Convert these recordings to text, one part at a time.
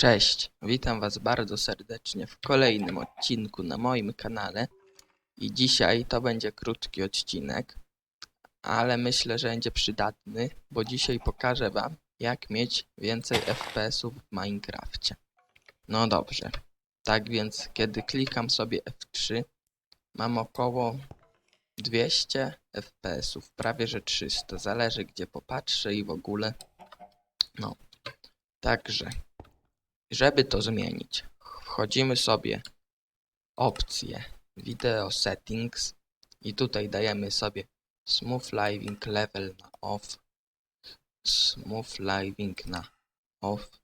Cześć, witam Was bardzo serdecznie w kolejnym odcinku na moim kanale. I dzisiaj to będzie krótki odcinek, ale myślę, że będzie przydatny, bo dzisiaj pokażę Wam, jak mieć więcej FPS-ów w Minecrafcie. No dobrze, tak więc kiedy klikam sobie F3, mam około 200 FPS-ów, prawie że 300, zależy gdzie popatrzę i w ogóle. No, także żeby to zmienić, wchodzimy sobie opcje Video Settings i tutaj dajemy sobie Smooth Living Level na off, Smooth Living na off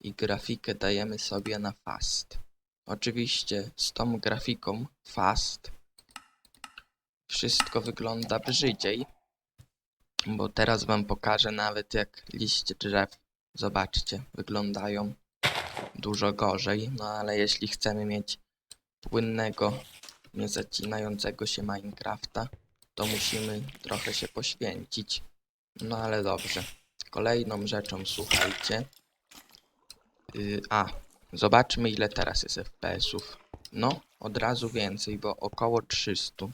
i grafikę dajemy sobie na Fast. Oczywiście z tą grafiką Fast wszystko wygląda brzydziej, bo teraz wam pokażę nawet jak liście drzew, zobaczcie, wyglądają dużo gorzej, no ale jeśli chcemy mieć płynnego, niezacinającego się Minecrafta, to musimy trochę się poświęcić. No ale dobrze. Kolejną rzeczą, słuchajcie. Yy, a, zobaczmy ile teraz jest FPS-ów. No, od razu więcej, bo około 300.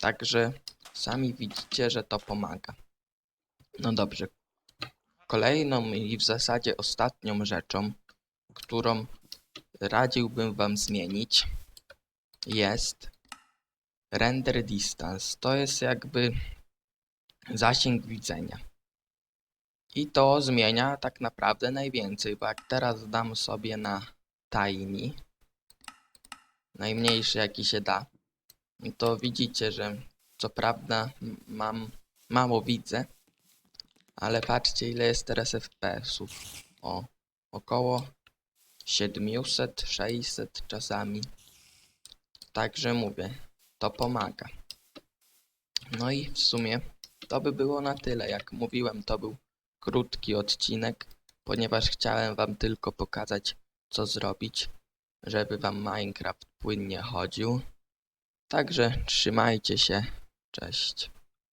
Także sami widzicie, że to pomaga. No dobrze. Kolejną i w zasadzie ostatnią rzeczą, którą radziłbym Wam zmienić, jest render distance. To jest jakby zasięg widzenia. I to zmienia tak naprawdę najwięcej, bo jak teraz dam sobie na tiny, najmniejszy jaki się da, to widzicie, że co prawda mam mało widzę, ale patrzcie ile jest teraz FPS-ów. O, około 700, 600 czasami. Także mówię, to pomaga. No i w sumie to by było na tyle. Jak mówiłem, to był krótki odcinek, ponieważ chciałem wam tylko pokazać, co zrobić, żeby wam Minecraft płynnie chodził. Także trzymajcie się. Cześć.